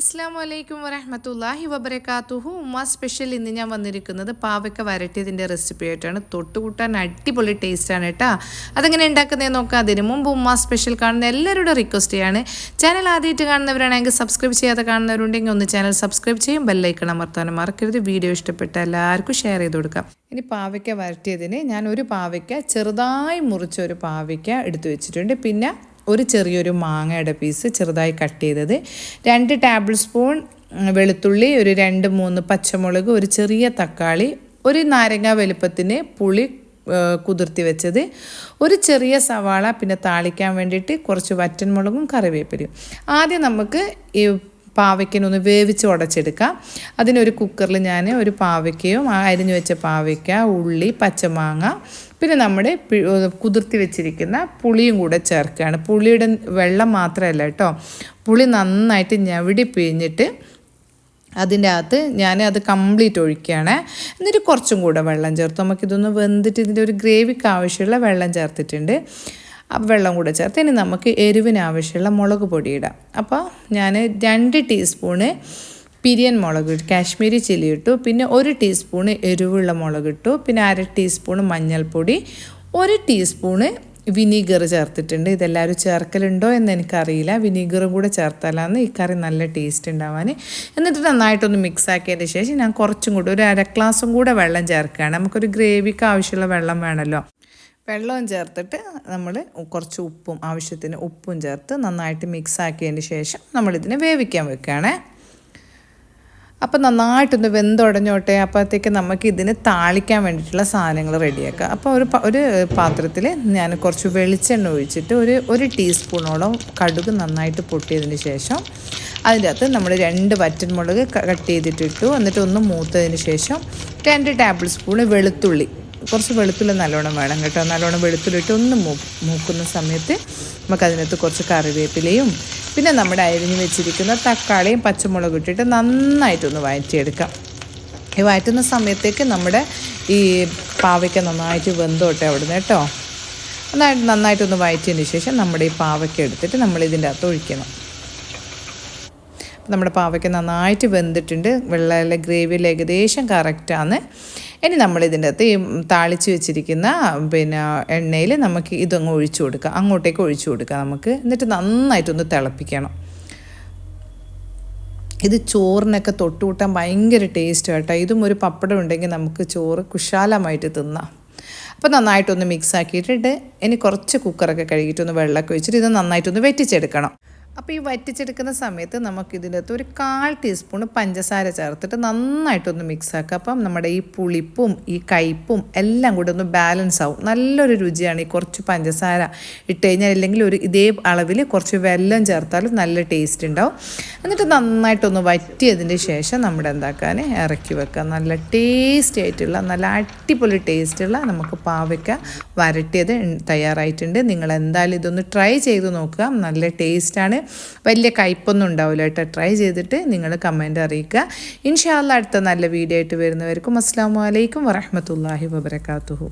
അസ്സാം വലൈക്കും വരഹമത്തല്ലാഹി വബർക്കാത്തുഹു ഉമ്മ സ്പെഷ്യൽ ഇന്ന് ഞാൻ വന്നിരിക്കുന്നത് പാവയ്ക്ക വരട്ടിയതിന്റെ റെസിപ്പി ആയിട്ടാണ്. തൊട്ടുകൂട്ടാൻ അടിപൊളി ടേസ്റ്റാണ് കേട്ടോ. അതെങ്ങനെ ഉണ്ടാക്കുന്നതെന്ന് നോക്കാം. അതിന് മുമ്പ് ഉമ്മ സ്പെഷ്യൽ കാണുന്ന എല്ലാവരുടെ റിക്വസ്റ്റ് ചെയ്യാണ്. ചാനൽ ആദ്യമായിട്ട് കാണുന്നവരാണെങ്കിൽ സബ്സ്ക്രൈബ് ചെയ്യാതെ കാണുന്നവരുണ്ടെങ്കിൽ ഒന്ന് ചാനൽ സബ്സ്ക്രൈബ് ചെയ്യും. ബെല്ലൈക്കണം അമർത്താനും മറക്കരുത്. വീഡിയോ ഇഷ്ടപ്പെട്ട എല്ലാവർക്കും ഷെയർ ചെയ്ത് കൊടുക്കാം. ഇനി പാവയ്ക്ക വരട്ടിയതിന് ഞാൻ ഒരു പാവയ്ക്ക ചെറുതായി മുറിച്ച ഒരു പാവയ്ക്ക എടുത്തു വെച്ചിട്ടുണ്ട്. പിന്നെ ഒരു ചെറിയൊരു മാങ്ങയുടെ പീസ് ചെറുതായി കട്ട് ചെയ്തത്. രണ്ട് ടേബിൾ സ്പൂൺ വെളുത്തുള്ളി ഒരു രണ്ട് മൂന്ന് പച്ചമുളക് ഒരു ചെറിയ തക്കാളി ഒരു നാരങ്ങ വലുപ്പത്തിന് പുളി കുതിർത്തി വെച്ചത്. ഒരു ചെറിയ സവാള പിന്നെ താളിക്കാൻ വേണ്ടിയിട്ട് കുറച്ച് വറ്റൻമുളകും കറിവേപ്പിലയും. ആദ്യം നമുക്ക് ഈ പാവയ്ക്കനൊന്ന് വേവിച്ച് ഉടച്ചെടുക്കാം. അതിനൊരു കുക്കറിൽ ഞാൻ ഒരു പാവയ്ക്കയും അരിഞ്ഞു വെച്ച പാവയ്ക്ക ഉള്ളി പച്ചമാങ്ങ പിന്നെ നമ്മുടെ കുതിർത്തി വെച്ചിരിക്കുന്ന പുളിയും കൂടെ ചേർക്കുകയാണ്. പുളിയുടെ വെള്ളം മാത്രമല്ല കേട്ടോ. പുളി നന്നായിട്ട് ഞവിടി പിഴിഞ്ഞിട്ട് അതിന്റെ അകത്ത് ഞാൻ അത് കംപ്ലീറ്റ് ഒഴിക്കുകയാണ്. എന്നിട്ട് കുറച്ചും കൂടെ വെള്ളം ചേർത്ത്. നമുക്കിതൊന്ന് വെന്തിട്ട് ഇതിന്റെ ഒരു ഗ്രേവിക്ക് ആവശ്യമുള്ള വെള്ളം ചേർത്തിട്ടുണ്ട്. വെള്ളം കൂടെ ചേർത്ത് ഇനി നമുക്ക് എരിവിന് ആവശ്യമുള്ള മുളക് പൊടി ഇടാം അപ്പോൾ ഞാൻ രണ്ട് ടീസ്പൂണ് പിരിയൻ മുളക് കാശ്മീരി ചില്ലി ഇട്ടു പിന്നെ ഒരു ടീസ്പൂണ് എരിവുള്ള മുളക് ഇട്ടു പിന്നെ അര ടീസ്പൂണ് മഞ്ഞൾപ്പൊടി ഒരു ടീസ്പൂണ് വിനീഗർ ചേർത്തിട്ടുണ്ട്. ഇതെല്ലാവരും ചേർക്കലുണ്ടോ എന്ന് എനിക്കറിയില്ല. വിനീഗറും കൂടെ ചേർത്താലാണ് ഈ കറി നല്ല ടേസ്റ്റ് ഉണ്ടാവാൻ എന്നിട്ട് നന്നായിട്ടൊന്ന് മിക്സ് ആക്കിയതിന് ശേഷം ഞാൻ കുറച്ചും കൂടെ ഒരു അര ഗ്ലാസും കൂടെ വെള്ളം ചേർക്കുകയാണ്. നമുക്കൊരു ഗ്രേവിക്ക് ആവശ്യമുള്ള വെള്ളം വേണമല്ലോ. വെള്ളവും ചേർത്തിട്ട് നമ്മൾ കുറച്ച് ഉപ്പും ആവശ്യത്തിന് ഉപ്പും ചേർത്ത് നന്നായിട്ട് മിക്സ് ആക്കിയതിന് ശേഷം നമ്മളിതിനെ വേവിക്കാൻ വെക്കുകയാണേ. അപ്പോൾ നന്നായിട്ടൊന്ന് വെന്തുടഞ്ഞോട്ടെ. അപ്പോഴത്തേക്ക് നമുക്ക് ഇതിന് താളിക്കാൻ വേണ്ടിയിട്ടുള്ള സാധനങ്ങൾ റെഡിയാക്കുക അപ്പോൾ ഒരു ഒരു പാത്രത്തിൽ ഞാൻ കുറച്ച് വെളിച്ചെണ്ണ ഒഴിച്ചിട്ട് ഒരു ഒരു ടീസ്പൂണോളം കടുക് നന്നായിട്ട് പൊട്ടിയതിന് ശേഷം അതിന്റെ അകത്ത് നമ്മൾ രണ്ട് വറ്റൻമുളക് കട്ട് ചെയ്തിട്ടിട്ടു. എന്നിട്ട് ഒന്ന് മൂത്തതിന് ശേഷം രണ്ട് ടേബിൾ സ്പൂണ് വെളുത്തുള്ളി കുറച്ച് വെളുത്തുള്ളി നല്ലോണം വേണം കേട്ടോ. നല്ലോണം വെളുത്തുള്ളിട്ട് ഒന്ന് മൂക്കുന്ന സമയത്ത് നമുക്കതിനകത്ത് കുറച്ച് കറിവേപ്പിലയും പിന്നെ നമ്മുടെ അരിഞ്ഞ് വെച്ചിരിക്കുന്ന തക്കാളിയും പച്ചമുളകും ഇട്ടിട്ട് നന്നായിട്ടൊന്ന് വഴറ്റിയെടുക്കാം ഈ വഴറ്റുന്ന സമയത്തേക്ക് നമ്മുടെ ഈ പാവയ്ക്ക നന്നായിട്ട് വെന്തോട്ടെ അവിടുന്ന് കേട്ടോ. നന്നായിട്ട് നന്നായിട്ടൊന്ന് വഴറ്റിയതിന് ശേഷം നമ്മുടെ ഈ പാവയ്ക്ക എടുത്തിട്ട് നമ്മൾ ഇതിന്റെ അകത്ത് ഒഴിക്കണം. നമ്മുടെ പാവയ്ക്ക നന്നായിട്ട് വെന്തിട്ടുണ്ട്. വെള്ളയിലെ ഗ്രേവിയിൽ ഏകദേശം കറക്റ്റാണ് ഇനി നമ്മൾ ഇതിന്റെ അകത്ത് ഈ താളിച്ച് വെച്ചിരിക്കുന്ന പിന്നെ എണ്ണയിൽ നമുക്ക് ഇതങ്ങ് ഒഴിച്ചു കൊടുക്കുക അങ്ങോട്ടേക്ക് ഒഴിച്ചു കൊടുക്കാം നമുക്ക്. എന്നിട്ട് നന്നായിട്ടൊന്ന് തിളപ്പിക്കണം. ഇത് ചോറിനൊക്കെ തൊട്ടുകൂട്ടാൻ ഭയങ്കര ടേസ്റ്റ് കേട്ടോ. ഇതും ഒരു പപ്പടം ഉണ്ടെങ്കിൽ നമുക്ക് ചോറ് കുശാലമായിട്ട് തിന്നാം. അപ്പോൾ നന്നായിട്ടൊന്ന് മിക്സ് ആക്കിയിട്ടിട്ട് ഇനി കുറച്ച് കുക്കറൊക്കെ കഴുകിയിട്ടൊന്ന് വെള്ളമൊക്കെ വെച്ചിട്ട് ഇത് നന്നായിട്ടൊന്ന് വെറ്റിച്ചെടുക്കണം. അപ്പോൾ ഈ വറ്റിച്ചെടുക്കുന്ന സമയത്ത് നമുക്ക് ഇതിനകത്ത് ഒരു കാൽ ടീസ്പൂൺ പഞ്ചസാര ചേർത്തിട്ട് നന്നായിട്ടൊന്ന് മിക്സ് ആക്കുക അപ്പം നമ്മുടെ ഈ പുളിപ്പും ഈ കയ്പും എല്ലാം കൂടെ ഒന്ന് ബാലൻസ് ആവും. നല്ലൊരു രുചിയാണ് ഈ കുറച്ച് പഞ്ചസാര ഇട്ട് കഴിഞ്ഞാൽ അല്ലെങ്കിൽ ഒരു ഇതേ അളവിൽ കുറച്ച് വെല്ലം ചേർത്താലും നല്ല ടേസ്റ്റ് ഉണ്ടാവും. എന്നിട്ട് നന്നായിട്ടൊന്ന് വറ്റിയതിന് ശേഷം നമ്മുടെ എന്താക്കാൻ ഇറക്കി വെക്കുക നല്ല ടേസ്റ്റി ആയിട്ടുള്ള നല്ല അടിപൊളി ടേസ്റ്റുള്ള നമുക്ക് പാവയ്ക്ക വരട്ടിയത് തയ്യാറായിട്ടുണ്ട്. നിങ്ങൾ എന്തായാലും ഇതൊന്ന് ട്രൈ ചെയ്ത് നോക്കുക. നല്ല ടേസ്റ്റാണ്. വലിയ കയ്പൊന്നും ഉണ്ടാവില്ല കേട്ടോ. ട്രൈ ചെയ്തിട്ട് നിങ്ങൾ കമന്റ് അറിയിക്കുക. ഇൻഷാല്ല അടുത്ത നല്ല വീഡിയോ ആയിട്ട് വരുന്നവർക്കും അസ്സാം വലൈക്കും വറഹമത്തല്ലാഹി വബർക്കാത്തുഹു